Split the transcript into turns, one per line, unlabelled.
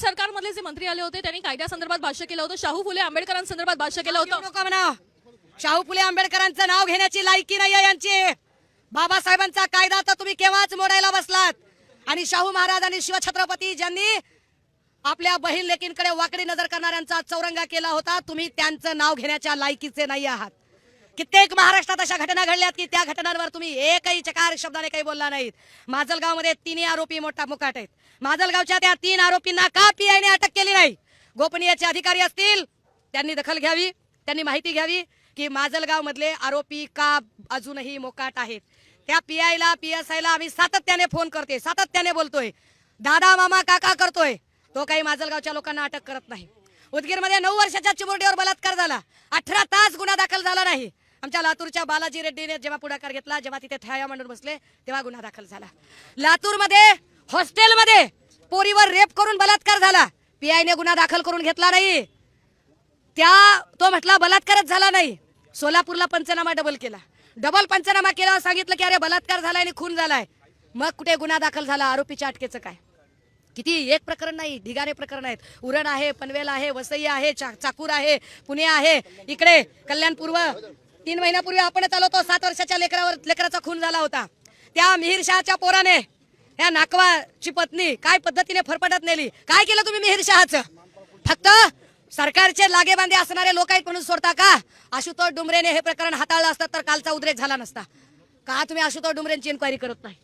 सरकारमधले जे मंत्री आले होते त्यांनी कायद्यासंदर्भात भाष्य केलं होतं. शाहू फुले आंबेडकरांसंदर्भात भाष्य केलं होतं.
नको म्हणा. शाहू फुले आंबेडकरांचं नाव घेण्याची लायकी नाही आहे यांची. बाबासाहेबांचा कायदा तर तुम्ही केव्हाच मोडायला बसलात? आणि शाहू महाराज आणि शिवछत्रपती ज्यांनी आपल्या बहीण लेकींकडे वाकडी नजर करणाऱ्यांचा चौरंगा केला होता तुम्ही त्यांचं नाव घेण्याच्या लायकीचे नाही आहात. कित्येक महाराष्ट्रात अशा घटना घडल्यात की त्या घटनांवर तुम्ही एकही चकार शब्दाने काही बोलला नाहीत. माजलगावमध्ये तिन्ही आरोपी मोठा मुकाट आहेत. माजलगावच्या त्या तीन आरोपींना का पीआयने अटक केली नाही. गोपनीयचे अधिकारी असतील त्यांनी दखल घ्यावी त्यांनी माहिती घ्यावी की माजलगाव मधले आरोपी का अजूनही मोकाट आहेत. त्या पीआयला पीएसआयला आम्ही सातत्याने फोन करते सातत्याने बोलतोय. दादा मामा काका करतोय. तो काही माजलगावच्या लोकांना अटक करत नाही. उदगीरमध्ये नऊ वर्षाच्या चिमुरडीवर बलात्कार झाला. अठरा तास गुन्हा दाखल झाला नाही. आमच्या लातूरच्या बालाजी रेड्डीने जेव्हा पुढाकार घेतला जेव्हा तिथे थाया मांडून बसले तेव्हा गुन्हा दाखल झाला. लातूरमध्ये हॉस्टेलमध्ये पोरीवर रेप करून बलात्कार झाला. पीआयने गुन्हा दाखल करून घेतला नाही. त्या तो म्हटला बलात्कारच झाला नाही. सोलापूरला पंचनामा डबल केला. डबल पंचनामा केला सांगितलं की अरे बलात्कार झालाय आणि खून झालाय. मग कुठे गुन्हा दाखल झाला? आरोपीच्या अटकेचं काय? किती? एक प्रकरण नाही ढिगारे प्रकरण आहेत. उरण आहे पनवेल आहे वसई आहे चा- चाकूर आहे पुणे आहे. इकडे कल्याण पूर्व तीन महिन्यापूर्वी आपणच आलो होतो सात वर्षाच्या लेकरावर लेकराचा खून झाला होता. त्या मिहीर शहाच्या पोराने या नाकवाची पत्नी काय पद्धतीने फरफटत नेली? काय केलं तुम्ही मिहीर शहाचं? फक्त सरकारचे लागेबांधे असणारे लोक आहेत म्हणून सोडता का? आशुतोष डुमरेने हे प्रकरण हाताळलं असतं तर कालचा उद्रेक झाला नसता. का तुम्ही आशुतोष डुमरेंची इन्क्वायरी करत नाही?